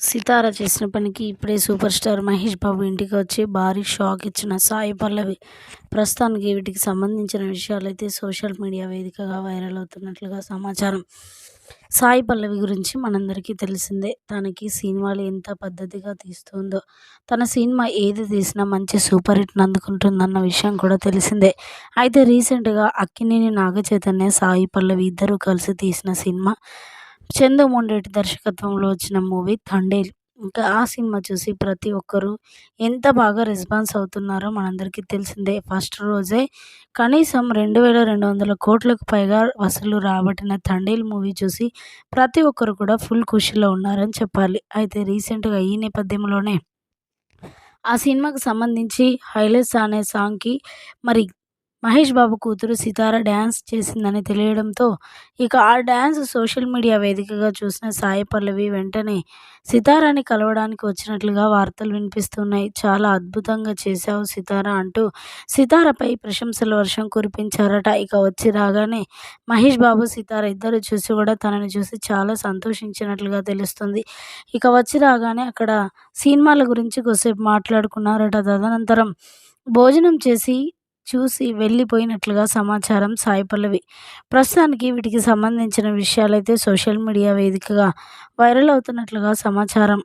సితార చేసిన పనికి ఇప్పుడే సూపర్ స్టార్ మహేష్ బాబు ఇంటికి వచ్చి భారీ షాక్ ఇచ్చిన సాయి పల్లవి. ప్రస్తుతానికి వీటికి సంబంధించిన విషయాలైతే సోషల్ మీడియా వేదికగా వైరల్ అవుతున్నట్లుగా సమాచారం. సాయి పల్లవి గురించి మనందరికీ తెలిసిందే. తనకి సినిమాలు ఎంత పద్ధతిగా తీస్తుందో తన సినిమా ఏది తీసినా మంచి సూపర్ హిట్ని అందుకుంటుందన్న విషయం కూడా తెలిసిందే. అయితే రీసెంట్గా అక్కినేని నాగచైతన్య సాయి పల్లవి ఇద్దరూ కలిసి తీసిన సినిమా చందుమొండేటి దర్శకత్వంలో వచ్చిన మూవీ థండేల్ ఇంకా ఆ సినిమా చూసి ప్రతి ఒక్కరూ ఎంత బాగా రెస్పాన్స్ అవుతున్నారో మనందరికీ తెలిసిందే. ఫస్ట్ రోజే కనీసం రెండు వేల రెండు వందల కోట్లకు పైగా వసూలు రాబట్టిన థండేల్ మూవీ చూసి ప్రతి ఒక్కరు కూడా ఫుల్ ఖుషీలో ఉన్నారని చెప్పాలి. అయితే రీసెంట్గా ఈ నేపథ్యంలోనే ఆ సినిమాకు సంబంధించి హైలెస్ అనే సాంగ్కి మరి మహేష్ బాబు కూతురు సితార డ్యాన్స్ చేసిందని తెలియడంతో ఇక ఆ డ్యాన్స్ సోషల్ మీడియా వేదికగా చూసిన సాయి పల్లవి వెంటనే సితారాని కలవడానికి వచ్చినట్లుగా వార్తలు వినిపిస్తున్నాయి. చాలా అద్భుతంగా చేశావు సితార అంటూ సితారపై ప్రశంసల వర్షం కురిపించారట. ఇక వచ్చి రాగానే మహేష్ బాబు సితార ఇద్దరు చూసి కూడా తనని చూసి చాలా సంతోషించినట్లుగా తెలుస్తుంది. ఇక వచ్చి రాగానే అక్కడ సినిమాల గురించి కొద్దిసేపు మాట్లాడుకున్నారట. తదనంతరం భోజనం చేసి చూసి వెళ్ళిపోయినట్లుగా సమాచారం సాయి పల్లవి ప్రస్తుతానికి వీటికి సంబంధించిన విషయాలైతే సోషల్ మీడియా వేదికగా వైరల్ అవుతున్నట్లుగా సమాచారం.